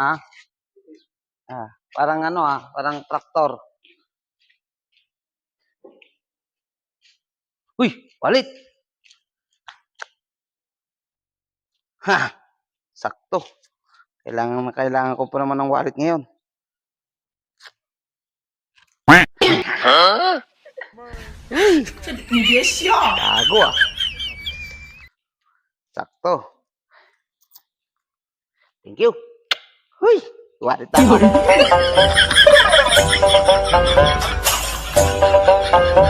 Ha? Ah, parang ano ah, parang traktor. Uy, walit. Ha, sakto. Kailangan na kailangan ko pa naman ng wallet ngayon. Ha? Uy! Yes, siya! Gago ah. Sakto. Thank you. 嘿，玩得好！